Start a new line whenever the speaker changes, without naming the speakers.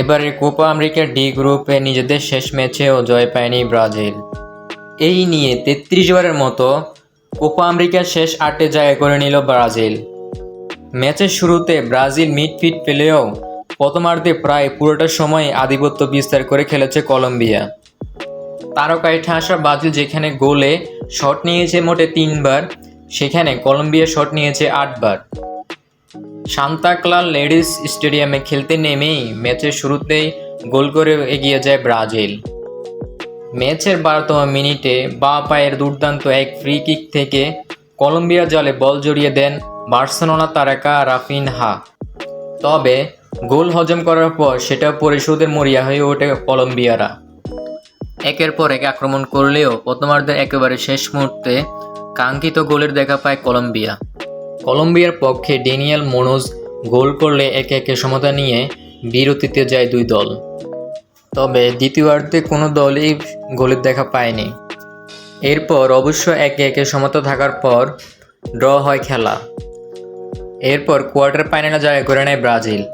এবারে কোপা আমেরিকার ডি গ্রুপে নিজেদের শেষ ম্যাচেও জয় পায়নি ব্রাজিল। এই নিয়ে তেত্রিশ বারের মতো কোপা আমেরিকার শেষ আটে জায়গা করে নিল ব্রাজিল। ম্যাচের শুরুতে ব্রাজিল মিডফিট পেলেও প্রথমার্ধে প্রায় পুরোটা সময় আধিপত্য বিস্তার করে খেলেছে কলম্বিয়া। তারকায় ঠাসা ব্রাজিল যেখানে গোলে শট নিয়েছে মোটে তিনবার, সেখানে কলম্বিয়া শট নিয়েছে আটবার। সান্তাক্লাল লেডিস স্টেডিয়ামে খেলতে নেমেই ম্যাচের শুরুতেই গোল করে এগিয়ে যায় ব্রাজিল। ম্যাচের বারোতম মিনিটে বা পায়ের দুর্দান্ত এক ফ্রি কিক থেকে কলম্বিয়া জলে বল জড়িয়ে দেন বার্সেলোনা তারকা রাফিনহা। তবে গোল হজম করার পর সেটা পরিশোধের মরিয়া হয়ে ওঠে কলম্বিয়ারা। একের পর এক আক্রমণ করলেও প্রথমার্ধের একেবারে শেষ মুহূর্তে কাঙ্ক্ষিত গোলের দেখা পায় কলম্বিয়া। কলম্বিয়ার পক্ষে ডেনিয়াল মনোজ গোল করলে একে একে সমতা নিয়ে বিরতিতে যায় দুই দল। তবে দ্বিতীয়ার্ধে কোনো দলই গোলের দেখা পায়নি। এরপর অবশ্য একে একে সমতা থাকার পর ড্র হয় খেলা। এরপর কোয়ার্টার ফাইনালে জয় করে নেয় ব্রাজিল।